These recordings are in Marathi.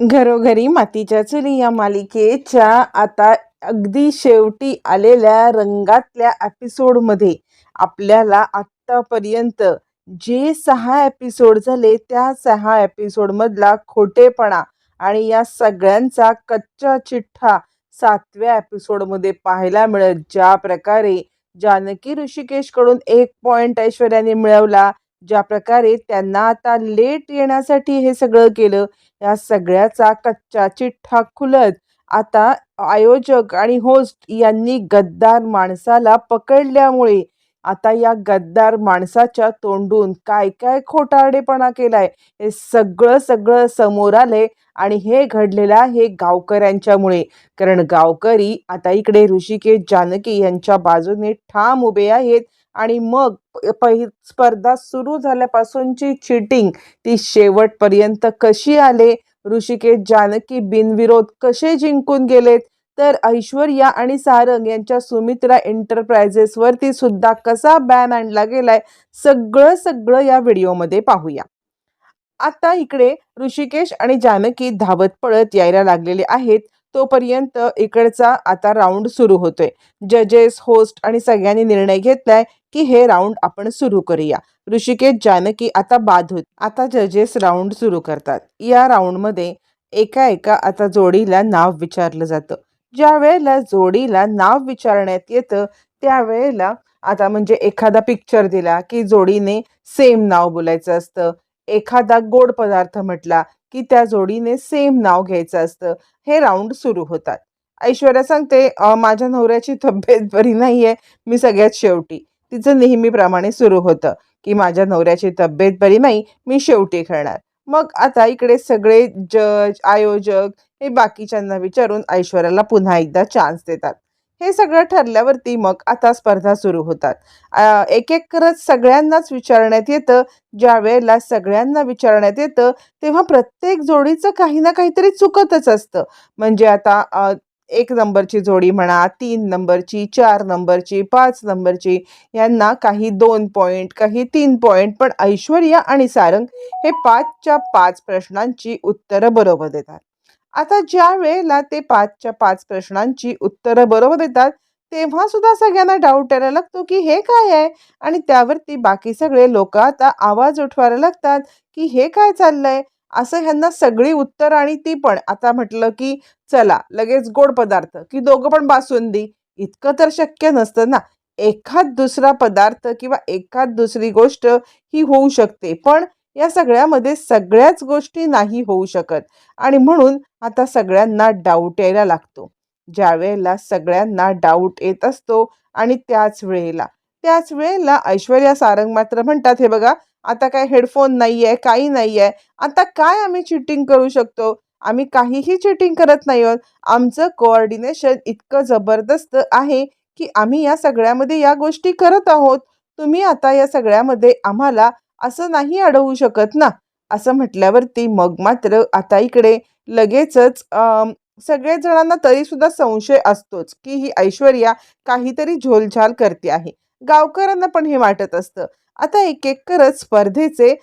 घरोघरी मातीच्या चुली या मालिकेच्या आता अगदी शेवटी आलेल्या रंगातल्या एपिसोडमध्ये आपल्याला आत्तापर्यंत जे सहा एपिसोड झाले त्या सहा एपिसोडमधला खोटेपणा आणि या सगळ्यांचा कच्चा चिठ्ठा सातव्या एपिसोडमध्ये पाहायला मिळत ज्या प्रकारे जानकी ऋषिकेशकडून एक पॉइंट ऐश्वर्याने मिळवला ज्या प्रकारे त्यांना आता लेट येण्यासाठी हे सगळं केलं या सगळ्याचा कच्चा चिठ्ठा खुलत आता आयोजक आणि होस्ट यांनी गद्दार माणसाला पकडल्यामुळे आता या गद्दार माणसाच्या तोंडून काय काय खोटारडेपणा केलाय हे सगळं सगळं समोर आलंय आणि हे घडलेलं आहे गावकऱ्यांच्यामुळे. कारण गावकरी आता इकडे ऋषिकेश जानकी यांच्या बाजूने ठाम उभे आहेत आणि मग पहि स्पर्धा सुरू झाल्यापासूनची चिटिंग ती शेवटपर्यंत कशी आले? ऋषिकेश जानकी बिनविरोध कसे जिंकून गेलेत? तर ऐश्वर्या आणि सारंग यांच्या सुमित्रा एंटरप्राइजेसवरती सुद्धा कसा बॅन आणला गेलाय? सगळं सगळं या व्हिडिओमध्ये पाहूया. आता इकडे ऋषिकेश आणि जानकी धावत पळत यायला लागलेले आहेत. तोपर्यंत इकडचा आता राऊंड सुरू होतोय. जजेस होस्ट आणि सगळ्यांनी निर्णय घेतलाय की हे राऊंड आपण सुरू करूया. ऋषिकेश जानकी आता बाद होत. आता जजेस राऊंड सुरू करतात. या राऊंडमध्ये एका एका आता जोडीला नाव विचारलं जातं. ज्या वेळेला जोडीला नाव विचारण्यात येतं त्यावेळेला आता म्हणजे एखादा पिक्चर दिला की जोडीने सेम नाव बोलायचं असतं. एखादा गोड पदार्थ म्हटला की त्या जोडीने सेम नाव घ्यायचं असतं. हे राऊंड सुरू होतात. ऐश्वर्या सांगते माझ्या नवऱ्याची तब्येत बरी नाही आहे मी सगळ्यात शेवटी. तिचं नेहमीप्रमाणे सुरू होतं की माझ्या नवऱ्याची तब्येत बरी नाही मी शेवटी खेळणार. मग आता इकडे सगळे जज आयोजक हे बाकीच्यांना विचारून ऐश्वर्याला पुन्हा एकदा चान्स देतात. हे सगळं ठरल्यावरती मग आता स्पर्धा सुरू होतात. एक एक करत सगळ्यांनाच विचारण्यात येतं. ज्या वेळेला सगळ्यांना विचारण्यात येतं तेव्हा प्रत्येक जोडीचं काही ना काहीतरी चुकतच असतं. म्हणजे आता एक नंबरची जोडी म्हणा तीन नंबरची चार नंबरची पाच नंबरची यांना काही दोन पॉईंट काही तीन पॉईंट पण ऐश्वर्या आणि सारंग हे पाचच्या पाच प्रश्नांची उत्तरं बरोबर देतात. आता ज्या वेळेला ते पाचच्या पाच प्रश्नांची उत्तरं बरोबर देतात तेव्हा सुद्धा सगळ्यांना डाऊट यायला लागतो की हे काय आहे? आणि त्यावरती बाकी सगळे लोक आता आवाज उठवायला लागतात की हे काय चाललंय? असं ह्यांना सगळी उत्तर आणि ती पण. आता म्हटलं की चला लगेच गोड पदार्थ की दोघं पण बासुंदी इतकं तर शक्य नसतं ना. एखाद दुसरा पदार्थ किंवा एखाद दुसरी गोष्ट ही होऊ शकते. पण या सगळ्यामध्ये सगळ्याच गोष्टी नाही होऊ शकत. आणि म्हणून आता सगळ्यांना डाऊट यायला लागतो. ज्या वेळेला सगळ्यांना डाऊट येत असतो आणि त्याच वेळेला. त्याच वेळेला ऐश्वर्या सारंग मात्र म्हणतात हे बघा आता काय हेडफोन नाही आहे काही नाही आहे आता काय आम्ही चिटिंग करू शकतो? आम्ही काहीही चिटिंग करत नाही आहोत. आमचं कोऑर्डिनेशन इतकं जबरदस्त आहे की आम्ही या सगळ्यामध्ये या गोष्टी करत आहोत. तुम्ही आता या सगळ्यामध्ये आम्हाला असं नाही अडवू शकत ना. असं म्हटल्यावरती मग मात्र आता इकडे लगेचच अम, सगळ्याच जणांना तरीसुद्धा संशय असतोच की ही ऐश्वर्या काहीतरी झोलझाल करते आहे. गावकऱ्यांना पण हे वाटत असतं. आता एक एक करत स्पर्धेचे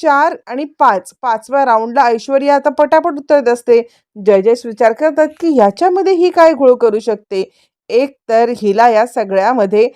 चार आणि पाच पाचव्या राऊंडला ऐश्वर्या आता पटापट उतरत असते. जजेस विचार करतात की ह्याच्यामध्ये ही काय घोळ करू शकते? एक तर हिला या सगळ्यामध्ये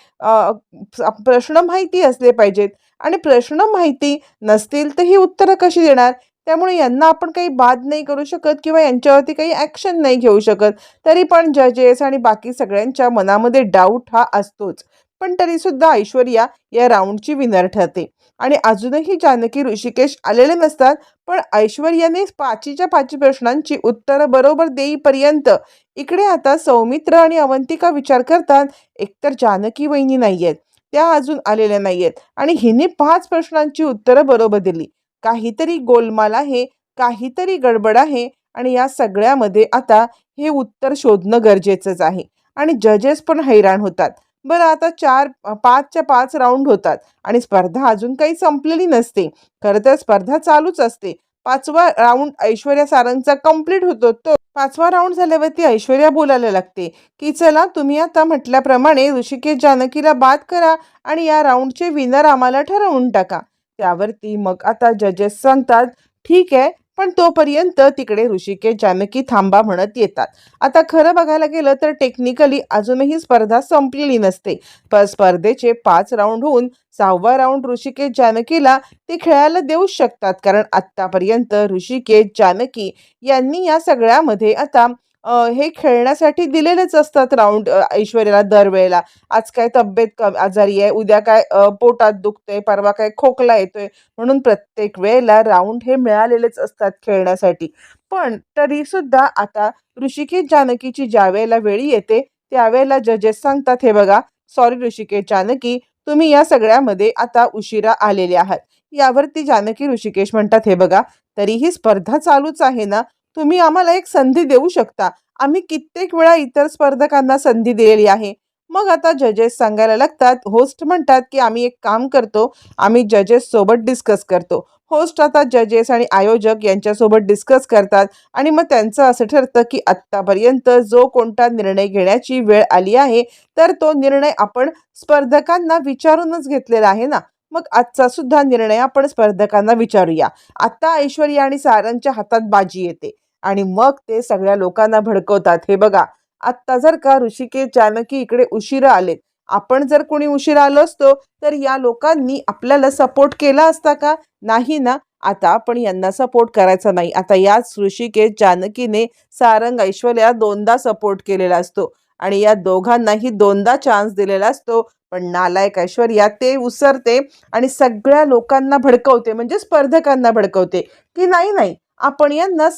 प्रश्न माहिती असले पाहिजेत. आणि प्रश्न माहिती नसतील तर ही उत्तरं कशी देणार? त्यामुळे यांना आपण काही बाद नाही करू शकत किंवा यांच्यावरती काही ॲक्शन नाही घेऊ शकत. तरी पण जजेस आणि बाकी सगळ्यांच्या मनामध्ये डाऊट हा असतोच. पण तरीसुद्धा ऐश्वर्या या राऊंडची विनर ठरते. आणि अजूनही जानकी ऋषिकेश आलेले नसतात पण ऐश्वर्याने पाचीच्या पाची प्रश्नांची उत्तरं बरोबर देईपर्यंत इकडे आता सौमित्र आणि अवंतिका विचार करतात. एकतर जानकी वहिनी नाही आहेत त्या अजून आलेल्या नाही आहेत आणि हिने पाच प्रश्नांची उत्तरं बरोबर दिली. काहीतरी गोलमाल आहे काहीतरी गडबड आहे आणि या सगळ्यामध्ये आता हे उत्तर शोधणं गरजेचंच आहे. आणि जजेस पण हैराण होतात. बरं आता चार पाचच्या पाच राऊंड होतात आणि स्पर्धा अजून काही संपलेली नसते. खरं तर स्पर्धा चालूच असते. पाचवा राऊंड ऐश्वर्या सारंगचा कंप्लीट होतो. तो पाचवा राऊंड झाल्यावरती ऐश्वर्या बोलायला लागते. की चला तुम्ही आता म्हटल्याप्रमाणे ऋषिकेश जानकीला बाद करा आणि या राऊंडचे विनर आम्हाला ठरवून टाका. त्यावरती मग आता जजेस सांगतात ठीक आहे पण तोपर्यंत तिकडे ऋषिकेश जानकी थांबा म्हणत येतात. आता खरं बघायला गेलं तर टेक्निकली अजूनही स्पर्धा संपलेली नसते. पण स्पर्धेचे पाच राऊंड होऊन सहावा राऊंड ऋषिकेश जानकीला ते खेळायला देऊ शकतात. कारण आत्तापर्यंत ऋषिकेश जानकी यांनी या सगळ्यामध्ये आता हे खेळण्यासाठी दिलेलेच असतात राऊंड ऐश्वर्याला दरवेळेला. आज काय तब्येत क आजारी आहे उद्या काय पोटात दुखतंय परवा काय खोकला येतोय. म्हणून प्रत्येक वेळेला राऊंड हे मिळालेलेच असतात खेळण्यासाठी. पण तरी सुद्धा आता ऋषिकेश जानकीची ज्या वेळेला वेळी येते त्यावेळेला जजेस सांगतात हे बघा सॉरी ऋषिकेश जानकी तुम्ही या सगळ्यामध्ये आता उशिरा आलेले आहात. यावरती जानकी ऋषिकेश म्हणतात हे बघा तरीही स्पर्धा चालूच आहे ना तुम्ही आम्हाला एक संधी देऊ शकता. आम्ही कित्येक वेळा इतर स्पर्धकांना संधी दिलेली आहे. मग आता जजेस सांगायला लागतात होस्ट म्हणतात की आम्ही एक काम करतो आम्ही जजेस सोबत डिस्कस करतो. होस्ट आता जजेस आणि आयोजक यांच्यासोबत डिस्कस करतात आणि मग त्यांचं असं ठरतं की आत्तापर्यंत जो कोणता निर्णय घेण्याची वेळ आली आहे तर तो निर्णय आपण स्पर्धकांना विचारूनच घेतलेला आहे ना. मग आजचा सुद्धा निर्णय आपण स्पर्धकांना विचारूया. आता ऐश्वर्या आणि सारंगच्या हातात बाजी येते. आणि मग ते सगळ्या लोकांना भडकवतात. हे बघा आत्ता जर का ऋषिकेश जानकी इकडे उशिरा आलेत आपण जर कोणी उशिरा आलो असतो तर या लोकांनी आपल्याला सपोर्ट केला असता का? नाही ना. आता आपण यांना सपोर्ट करायचा नाही. आता याच ऋषिकेश जानकीने सारंग ऐश्वर्या दोनदा सपोर्ट केलेला असतो आणि या दोघांनाही दोनदा चान्स दिलेला असतो. पण नालायक ऐश्वर्या ते उसरते आणि सगळ्या लोकांना भडकवते म्हणजे स्पर्धकांना भडकवते. की नाही नाही. आपण यांना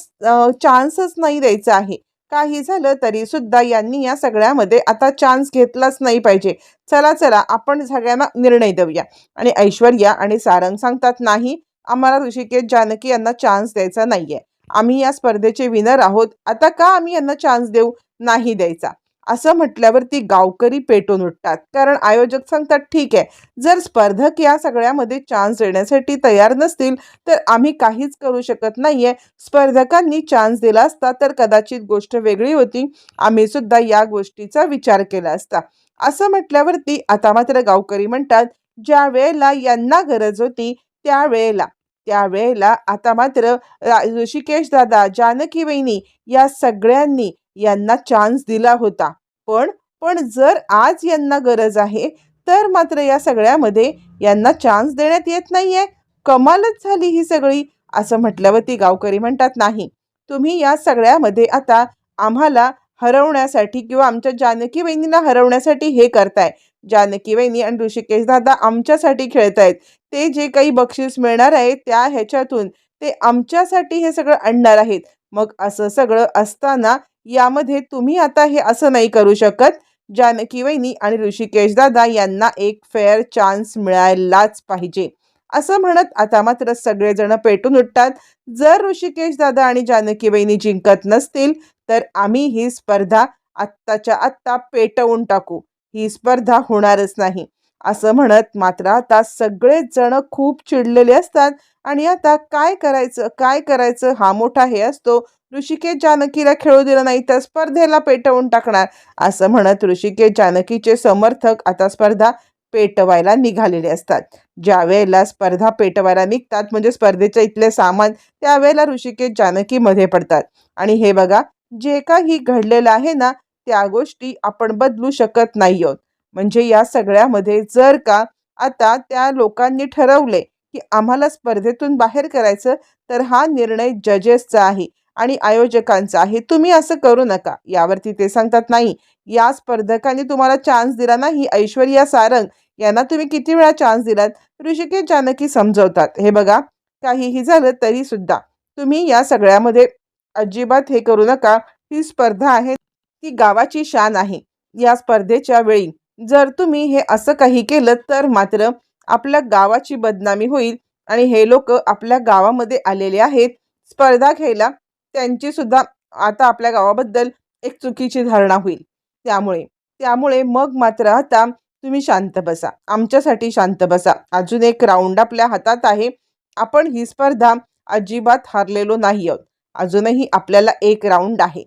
चान्सच नाही द्यायचा आहे. काही झालं तरी सुद्धा यांनी या सगळ्यामध्ये आता चान्स घेतलाच नाही पाहिजे. चला चला आपण सगळ्यांना निर्णय देऊया. आणि ऐश्वर्या आणि सारंग सांगतात नाही आम्हाला ऋषिकेश जानकी यांना चान्स द्यायचा नाहीये. आम्ही या स्पर्धेचे विनर आहोत. आता का आम्ही यांना चान्स देऊ? नाही द्यायचा. असं म्हटल्यावरती गावकरी पेटून उठतात. कारण आयोजक सांगतात ठीक आहे जर स्पर्धक या सगळ्यामध्ये चान्स देण्यासाठी तयार नसतील तर आम्ही काहीच करू शकत नाहीये. स्पर्धकांनी चान्स दिला असता तर कदाचित गोष्ट वेगळी होती. आम्ही सुद्धा या गोष्टीचा विचार केला असता. असं म्हटल्यावरती आता मात्र गावकरी म्हणतात ज्या वेळेला यांना गरज होती त्यावेळेला त्यावेळेला आता मात्र रा- ऋषिकेश दादा जानकी वहिनी या सगळ्यांनी यांना चान्स दिला होता. पण पण जर आज यांना गरज आहे तर मात्र या सगळ्यामध्ये यांना चान्स देण्यात येत नाहीये. कमालच झाली ही सगळी असं म्हटल्यावरती गावकरी म्हणतात नाही तुम्ही या सगळ्यामध्ये आता आम्हाला हरवण्यासाठी किंवा आमच्या जानकी वहिनीला हरवण्यासाठी हे करताय. जानकी वहिनी आणि ऋषिकेश दादा आमच्यासाठी खेळतायत. ते जे काही बक्षीस मिळणार आहे त्या ह्याच्यातून ते आमच्यासाठी हे सगळं आणणार आहेत. मग असं सगळं असताना यामध्ये तुम्ही आता हे असं नाही करू शकत. जानकी वहिनी आणि ऋषिकेश दादा यांना एक फेअर चान्स मिळायलाच पाहिजे. असं म्हणत आता मात्र सगळेजण पेटून उठतात. जर ऋषिकेश दादा आणि जानकी वहिनी जिंकत नसतील तर आम्ही ही स्पर्धा आत्ताच्या आत्ता पेटवून टाकू. ही स्पर्धा होणारच नाही. असं म्हणत मात्र आता सगळेच जण खूप चिडलेले असतात. आणि आता काय करायचं? काय करायचं? हा मोठा हे असतो. ऋषिकेश जानकीला खेळू दिलं नाही तर स्पर्धेला पेटवून टाकणार असं म्हणत ऋषिकेश जानकीचे समर्थक आता स्पर्धा पेटवायला निघालेले असतात. ज्या वेळेला स्पर्धा पेटवायला निघतात म्हणजे स्पर्धेच्या इथले सामान त्यावेळेला ऋषिकेश जानकीमध्ये पडतात. आणि हे बघा जे काही घडलेलं आहे ना त्या गोष्टी आपण बदलू शकत नाही आहोत. म्हणजे या सगळ्यामध्ये जर का आता त्या लोकांनी ठरवले की आम्हाला स्पर्धेतून बाहेर करायचं तर हा निर्णय जजेसचा आहे आणि आयोजकांचा आहे. तुम्ही असं करू नका. यावरती ते सांगतात नाही या स्पर्धकांनी तुम्हाला चान्स दिला नाही. ऐश्वर्या सारंग यांना तुम्ही किती वेळा चान्स दिलात? ऋषिकेश जानकी समजवतात. हे बघा काहीही झालं तरी सुद्धा तुम्ही या सगळ्यामध्ये अजिबात हे करू नका. ही स्पर्धा आहे ती गावाची शान आहे. या स्पर्धेच्या वेळी जर तुम्ही हे असं काही केलं तर मात्र आपल्या गावाची बदनामी होईल आणि हे लोक आपल्या गावामध्ये आलेले आहेत. स्पर्धा घ्यायला त्यांची सुद्धा आता आपल्या गावाबद्दल एक चुकीची धारणा होईल. त्यामुळे त्यामुळे मग मात्र आता तुम्ही शांत बसा. आमच्यासाठी शांत बसा. अजून एक राऊंड आपल्या हातात आहे. आपण ही स्पर्धा अजिबात हारलेलो नाही आहोत. अजूनही आपल्याला एक राऊंड आहे.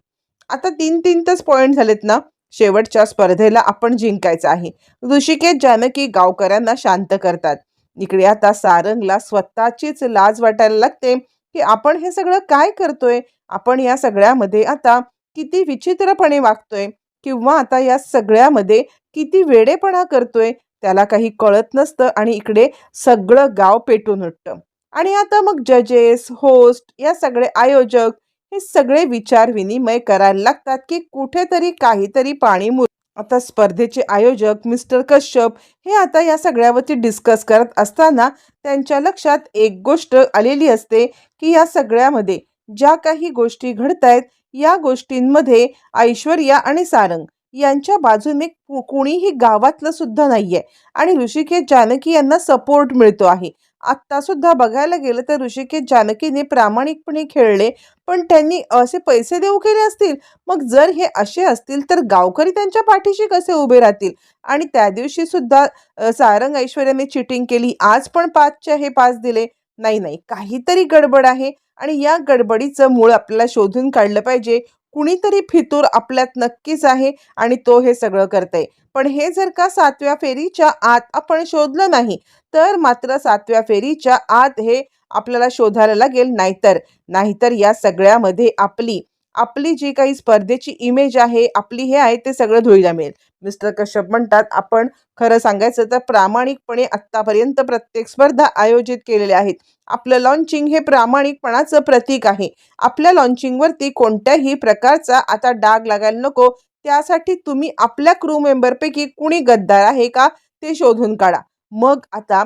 आता तीन तीन तास पॉईंट झालेत ना? शेवटच्या स्पर्धेला आपण जिंकायचं आहे. ऋषिकेश जानकी गावकऱ्यांना शांत करतात. इकडे आता सारंगला स्वतःचीच लाज वाटायला लागते की आपण हे सगळं काय करतोय? आपण या सगळ्यामध्ये आता किती विचित्रपणे वागतोय? किंवा आता या सगळ्यामध्ये किती वेडेपणा करतोय? त्याला काही कळत नसतं आणि इकडे सगळं गाव पेटून उठतं. आणि आता मग जजेस होस्ट या सगळे आयोजक हे सगळे विचार विनिमय करायला लागतात की कुठेतरी काहीतरी पाणी मुर आता स्पर्धेचे आयोजक मिस्टर कश्यप हे आता या सगळ्यावरती डिस्कस करत असताना त्यांच्या लक्षात एक गोष्ट आलेली असते की या सगळ्यामध्ये ज्या काही गोष्टी घडत आहेत या गोष्टींमध्ये ऐश्वर्या आणि सारंग यांच्या बाजूने कु- कुणीही गावातलं सुद्धा नाही आहे आणि ऋषिकेश जानकी यांना सपोर्ट मिळतो आहे. आत्ता सुद्धा बघायला गेलं तर ऋषिकेश जानकीने प्रामाणिकपणे खेळले पण त्यांनी असे पैसे देऊ केले असतील? मग जर हे असे असतील तर गावकरी त्यांच्या पाठीशी कसे उभे राहतील? आणि त्या दिवशी सुद्धा सारंग ऐश्वर्याने चिटिंग केली आज पण पाचच्या हे पाच दिले. नाही नाही काहीतरी गडबड आहे. आणि या गडबडीचं मूळ आपल्याला शोधून काढलं पाहिजे. कुणीतरी फितूर आपल्यात नक्कीच आहे आणि तो हे सगळं करतंय. पण हे जर का सातव्या फेरीच्या आत आपण शोधलं नाही तर मात्र सातव्या फेरीच्या आत हे आपल्याला शोधायला लागेल नाहीतर. नाहीतर या सगळ्यामध्ये आपली आपली जी काही स्पर्धेची इमेज आहे आपली हे आहे ते सगळं धुळीला मिळेल. मिस्टर कश्यप म्हणतात आपण खरं सांगायचं तर प्रामाणिकपणे आत्तापर्यंत प्रत्येक स्पर्धा आयोजित केलेल्या आहेत. आपलं लॉन्चिंग हे प्रामाणिकपणाचं प्रतीक आहे. आपल्या लॉन्चिंगवरती कोणत्याही प्रकारचा आता डाग लागायला नको. त्यासाठी तुम्ही आपल्या क्रू मेंबरपैकी कुणी गद्दार आहे का ते शोधून काढा. मग आता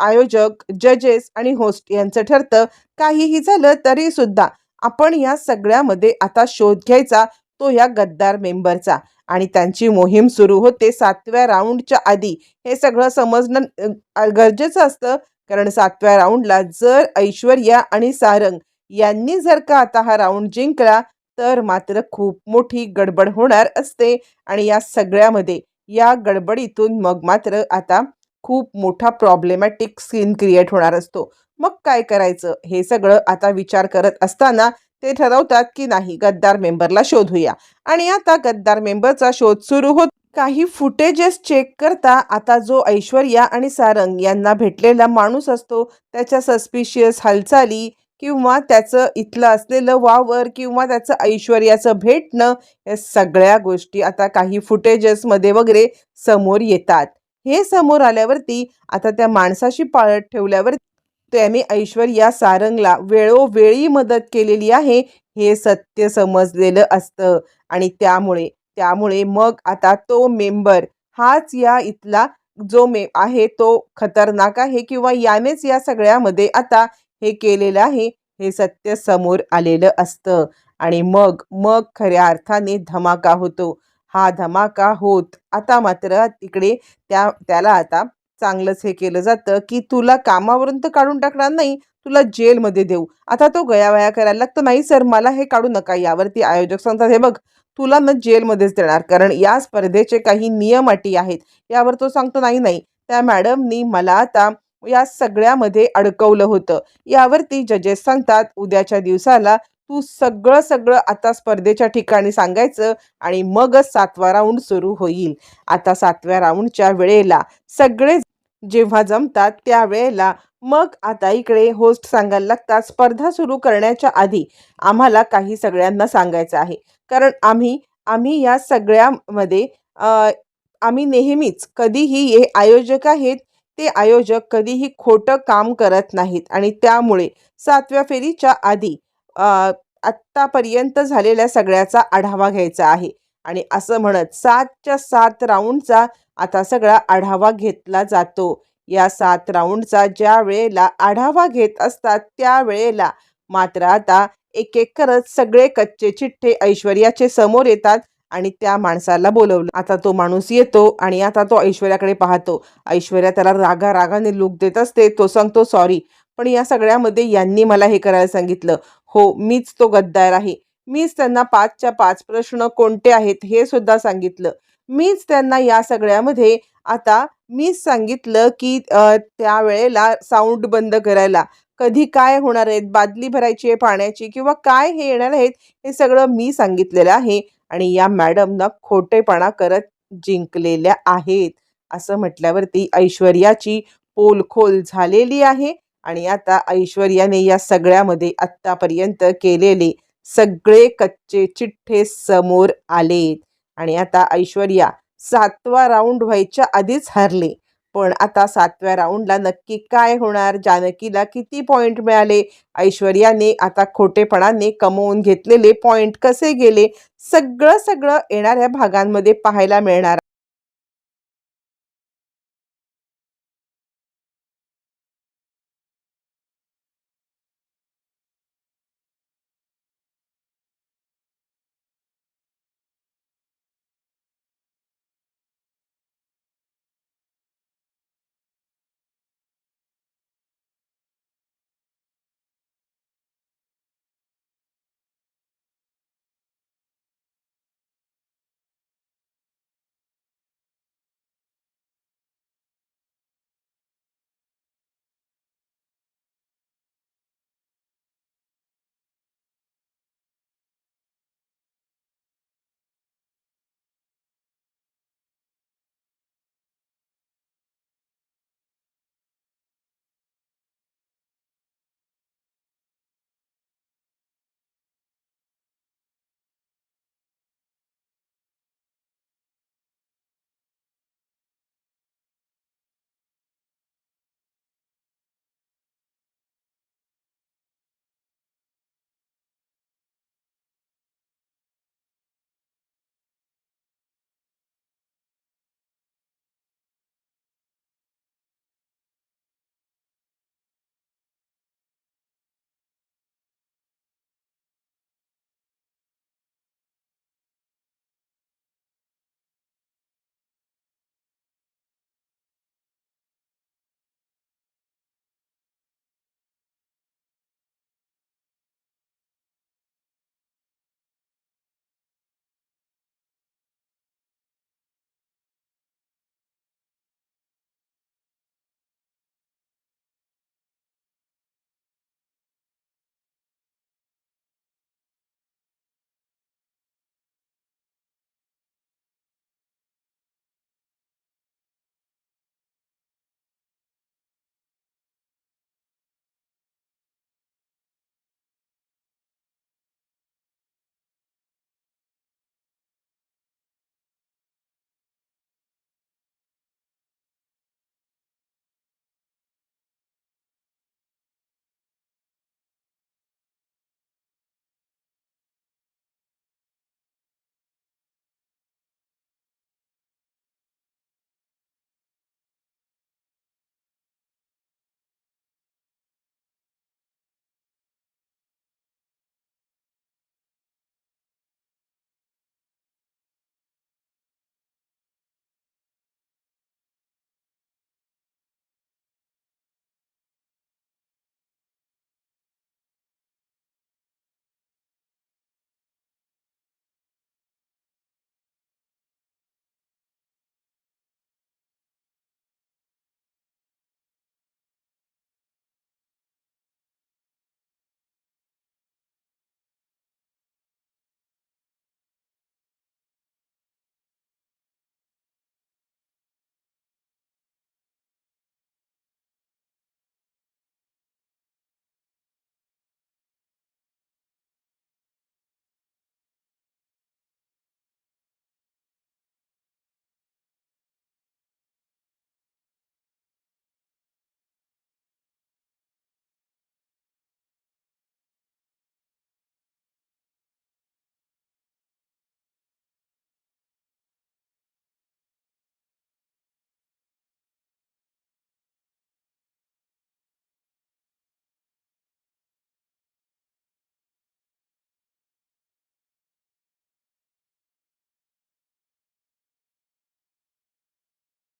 आयोजक जजेस आणि होस्ट यांचं ठरतं. काहीही झालं तरी सुद्धा आपण या सगळ्यामध्ये आता शोध घ्यायचा तो या गद्दार मेंबरचा आणि त्यांची मोहीम सुरू होते. सातव्या राऊंडच्या आधी हे सगळं समजणं गरजेचं असतं. कारण सातव्या राऊंडला जर ऐश्वर्या आणि सारंग यांनी जर का आता हा राऊंड जिंकला तर मात्र खूप मोठी गडबड होणार असते. आणि या सगळ्यामध्ये या गडबडीतून मग मात्र आता खूप मोठा प्रॉब्लेमॅटिक सीन क्रिएट होणार असतो. मग काय करायचं? हे सगळं आता विचार करत असताना ते ठरवतात की नाही गद्दार मेंबरला शोधूया. आणि आता गद्दार मेंबरचा शोध सुरू होत काही फुटेजेस चेक करता आता जो ऐश्वर्या आणि सारंग यांना भेटलेला माणूस असतो त्याच्या सस्पिशियस हालचाली किंवा त्याचं इथलं असलेलं वावर किंवा त्याचं ऐश्वर्याचं भेटणं या सगळ्या गोष्टी आता काही फुटेजेसमध्ये वगैरे समोर येतात. हे समोर आल्यावरती आता त्या माणसाशी पाळत ठेवल्यावर त्याने ऐश्वर्या सारंगला वेळोवेळी मदत केलेली आहे हे सत्य समजलेलं असतं. आणि त्यामुळे त्यामुळे मग आता तो मेंबर हाच या इथला जो मे आहे तो खतरनाक आहे किंवा यानेच या सगळ्यामध्ये आता हे केलेलं आहे हे सत्य समोर आलेलं असतं. आणि मग मग खऱ्या अर्थाने धमाका होतो. हा धमाका होत आता मात्र तिकडे त्या त्याला आता चांगलंच हे केलं जातं की तुला कामावरून तर काढून टाकणार नाही तुला जेलमध्ये देऊ. आता तो गयावया करायला लागतो नाही सर मला हे काढू नका यावरती आयोजक सांगतात हे बघ तुला न जेलमध्येच देणार कारण या स्पर्धेचे काही नियम अटी आहेत. यावर तो सांगतो नाही नाही त्या मॅडमनी मला आता या सगळ्यामध्ये अडकवलं होतं. यावरती जजेस सांगतात उद्याच्या दिवसाला तू सगळं सगळं आता स्पर्धेच्या ठिकाणी सांगायचं आणि मगच सातवा राऊंड सुरू होईल. आता सातव्या राऊंडच्या वेळेला सगळे जेव्हा जमतात त्यावेळेला मग आता इकडे होस्ट सांगायला लागतात स्पर्धा सुरू करण्याच्या आधी आम्हाला काही सगळ्यांना सांगायचं आहे. कारण आम्ही आम्ही या सगळ्यामध्ये आम्ही नेहमीच कधीही हे आयोजक आहेत ते आयोजक कधीही खोटं काम करत नाहीत. आणि त्यामुळे सातव्या फेरीच्या आधी आत्तापर्यंत झालेल्या सगळ्याचा आढावा घ्यायचा आहे. आणि असं म्हणत सातच्या सात राऊंडचा आता सगळा आढावा घेतला जातो. या सात राऊंडचा ज्या वेळेला आढावा घेत असतात त्या वेळेला मात्र आता एक एक करत सगळे कच्चे चिठ्ठे ऐश्वर्याचे समोर येतात आणि त्या माणसाला बोलवलं. आता तो माणूस येतो आणि आता तो ऐश्वर्याकडे पाहतो. ऐश्वर्या त्याला रागा रागाने लुक देत असते. तो सांगतो सॉरी पण या सगळ्यामध्ये यांनी मला हे करायला सांगितलं. हो मीच तो गद्दार आहे. मीच त्यांना पाचच्या पाच प्रश्न कोणते आहेत हे सुद्धा सांगितलं. मीच त्यांना या सगळ्यामध्ये आता मीच सांगितलं की त्यावेळेला साऊंड बंद करायला. कधी काय होणार आहेत? बादली भरायची आहे पाण्याची किंवा काय हे येणार आहेत? हे सगळं मी सांगितलेलं आहे आणि या मॅडमनं खोटेपणा करत जिंकलेल्या आहेत. असं म्हटल्यावरती ऐश्वर्याची पोलखोल झालेली आहे आणि आता ऐश्वर्याने या सगळ्यामध्ये आत्तापर्यंत केलेले सगळे कच्चे चिठ्ठे समोर आलेत. आणि आता ऐश्वर्या सातवा राऊंड व्हायच्या आधीच हरले. पण आता सातव्या राऊंडला नक्की काय होणार? जानकीला किती पॉईंट मिळाले? ऐश्वर्याने आता खोटेपणाने कमवून घेतलेले पॉईंट कसे गेले? सगळं सगळं येणाऱ्या भागांमध्ये पाहायला मिळणार